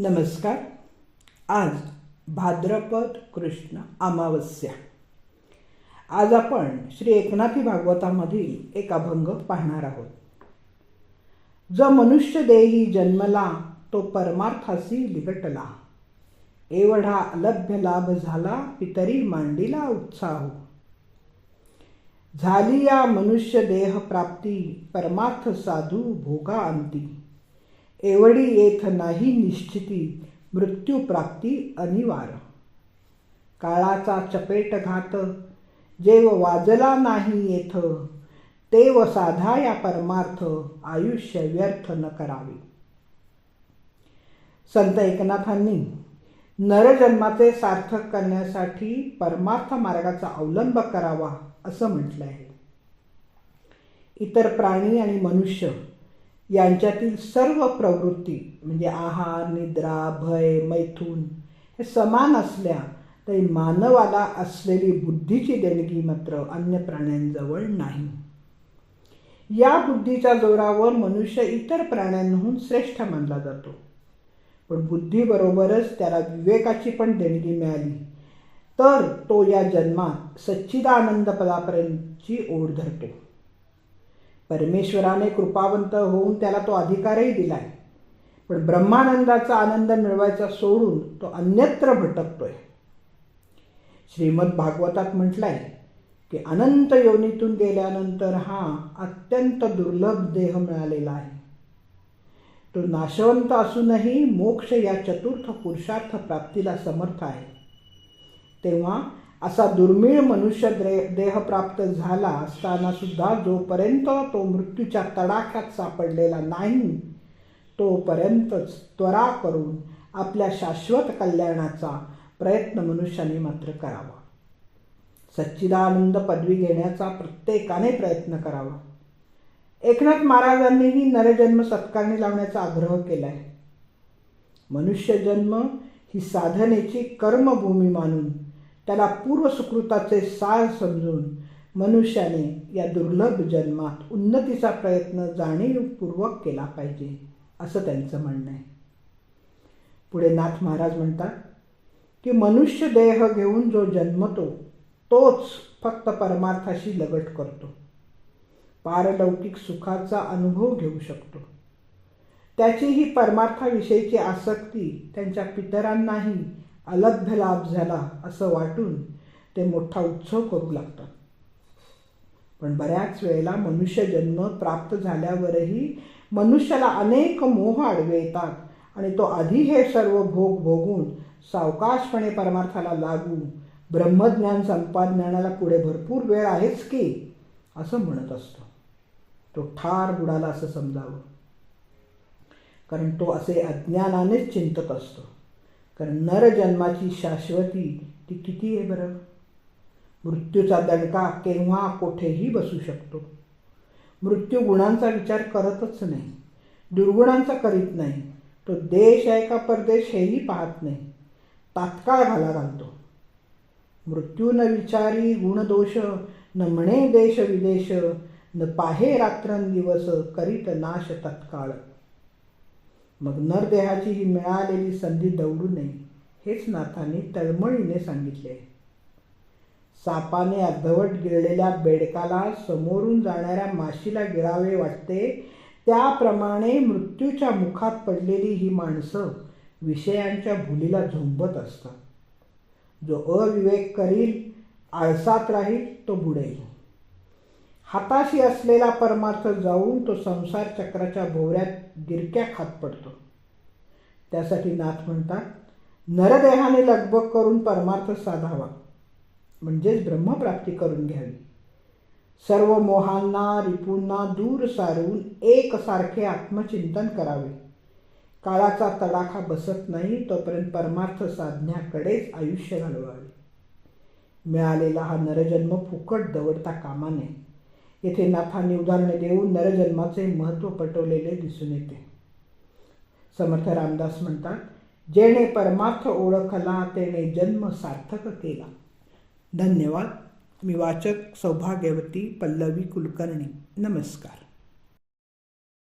नमस्कार. आज भाद्रपद कृष्ण अमावस्या. आज आपण श्री एकनाथी भागवतामधील एक अभंग पाहणार आहोत. जो मनुष्य देही जन्मला तो परमार्थासी लिगटला. एवढा अलभ्य लाभ झाला पितरी मांडीला उत्साह. झाली या मनुष्य देह प्राप्ती परमार्थ साधू भोगा अंती एवढी येथ नाही निश्चिती मृत्यूप्राप्ती अनिवार अनिवार्य. काळाचा चपेट घात जेव वाजला नाही येथ तेव साधा या परमार्थ आयुष्य व्यर्थ न करावे. संत एकनाथांनी नरजन्माचे सार्थक करण्यासाठी परमार्थ मार्गाचा अवलंब करावा असं म्हटलं आहे इतर प्राणी आणि मनुष्य यांच्यातील सर्व प्रवृत्ती म्हणजे आहार निद्रा भय मैथून हे समान असल्या तरी मानवाला असलेली बुद्धीची देणगी मात्र अन्य प्राण्यांजवळ नाही. या बुद्धीच्या जोरावर मनुष्य इतर प्राण्यांहून श्रेष्ठ मानला जातो. पण बुद्धीबरोबरच त्याला विवेकाची पण देणगी मिळाली. तर तो या जन्मात सच्चिदानंद पदापर्यंतची ओढ धरतो. परमेश्वराने कृपावंत होऊन त्याला तो अधिकारही दिलाय. पण ब्रह्मानंदाचा आनंद मिळवायचा सोडून तो अन्यत्र भटकतोय. श्रीमद भागवतात म्हटलंय की अनंत योनीतून गेल्यानंतर हा अत्यंत दुर्लभ देह मिळालेला आहे. तो नाशवंत असूनही मोक्ष या चतुर्थ पुरुषार्थ प्राप्तीला समर्थ आहे. तेव्हा असा दुर्मिळ मनुष्य द्रे देह प्राप्त झाला असताना सुद्धा जोपर्यंत तो मृत्यूच्या तडाख्यात सापडलेला नाही तोपर्यंतच त्वरा करून आपल्या शाश्वत कल्याणाचा प्रयत्न मनुष्याने मात्र करावा. सच्चिदानंद पदवी घेण्याचा प्रत्येकाने प्रयत्न करावा. एकनाथ महाराजांनीही नरजन्म सत्कारणी लावण्याचा आग्रह केलाय. मनुष्य जन्म ही साधनेची कर्मभूमी मानून त्याला पूर्वसुकृताचे सार समजून मनुष्याने या दुर्लभ जन्मात उन्नतीचा प्रयत्न जाणीवपूर्वक केला पाहिजे असं त्यांचं म्हणणं आहे. पुढे नाथ महाराज म्हणतात की मनुष्य देह घेऊन जो जन्मतो तोच फक्त परमार्थाशी लगट करतो. पारलौकिक सुखाचा अनुभव घेऊ शकतो. त्याची ही परमार्थाविषयीची आसक्ती त्यांच्या पितरांनाही अलभ्य लाभ झाला असं वाटून ते मोठा उत्सव करू लागतात. पण बऱ्याच वेळेला मनुष्य जन्म प्राप्त झाल्यावरही मनुष्याला अनेक मोह आडवे येतात आणि तो आधी हे सर्व भोग भोगून सावकाशपणे परमार्थाला लागू ब्रह्मज्ञान संपादनाला पुढे भरपूर वेळ आहेच की असं म्हणत असतो. तो ठार बुडाला असं समजावं. कारण तो असे अज्ञानानेच चिंतत असतो. कारण नरजन्माची शाश्वती ती किती आहे बरं? मृत्यूचा दणका केव्हा कोठेही बसू शकतो. मृत्यू गुणांचा विचार करतच नाही दुर्गुणांचा करीत नाही तो देश आहे का परदेश हेही पाहत नाही तात्काळ घाला घालतो. मृत्यू न विचारी गुणदोष न म्हणे देश विदेश न पाहे रात्रंदिवस करीत नाश तत्काळ. मग नरदेहाची ही मिळालेली संधी दवडू नये हेच नाथांनी तळमळीने सांगितले. सापाने अर्धवट गिळलेल्या बेडकाला समोरून जाणाऱ्या माशीला गिळावे वाटते त्याप्रमाणे मृत्यूच्या मुखात पडलेली ही माणसं विषयांच्या भुलीला झोंबत असतात. जो अविवेक करील आळसात राहील तो बुडेल. हाताशी असलेला परमार्थ जाऊन तो संसार चक्राच्या भोवऱ्यात गिरक्या खात पडतो. त्यासाठी नाथ म्हणतात नरदेहाने लगबग करून परमार्थ साधावा. म्हणजेच ब्रह्मप्राप्ती करून घ्यावी. सर्व मोहांना रिपूंना दूर सारून एकसारखे आत्मचिंतन करावे. काळाचा तडाखा बसत नाही तोपर्यंत परमार्थ साधण्याकडेच आयुष्य घालवावे. मिळालेला हा नरजन्म फुकट दवडता कामा नये. येथे नाथांनी उदाहरणे देऊन नरजन्माचे महत्त्व पटवलेले दिसून येते. समर्थ रामदास म्हणतात जेणे परमार्थ ओळखला तेने जन्म सार्थक केला. धन्यवाद. मी वाचक सौभाग्यवती पल्लवी कुलकर्णी. नमस्कार.